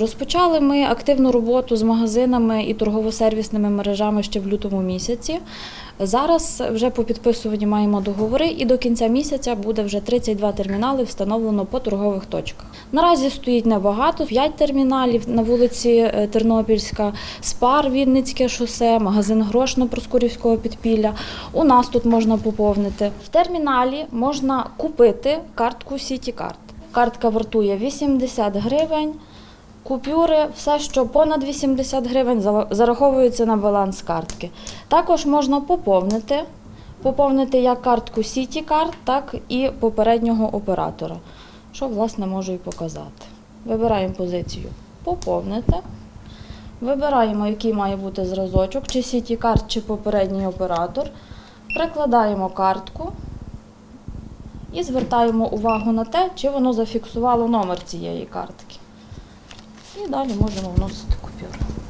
Розпочали ми активну роботу з магазинами і торгово-сервісними мережами ще в лютому місяці. Зараз вже по підписуванні маємо договори, і до кінця місяця буде вже 32 термінали встановлено по торгових точках. Наразі стоїть небагато: 5 терміналів на вулиці е, Тернопільська, Спар, Вінницьке шосе, магазин Грошно Проскурівського підпілля. У нас тут можна поповнити. В терміналі можна купити картку Сітікарт. Картка вартує 80 гривень. Купюри, все, що понад 80 гривень, зараховується на баланс картки. Також можна поповнити, поповнити як картку CityCard, так і попереднього оператора, що, власне, можу і показати. Вибираємо позицію Поповнити. Вибираємо, який має бути зразочок, чи CityCard, чи попередній оператор. Прикладаємо картку і звертаємо увагу на те, чи воно зафіксувало номер цієї картки. І далі можемо вносити купюру.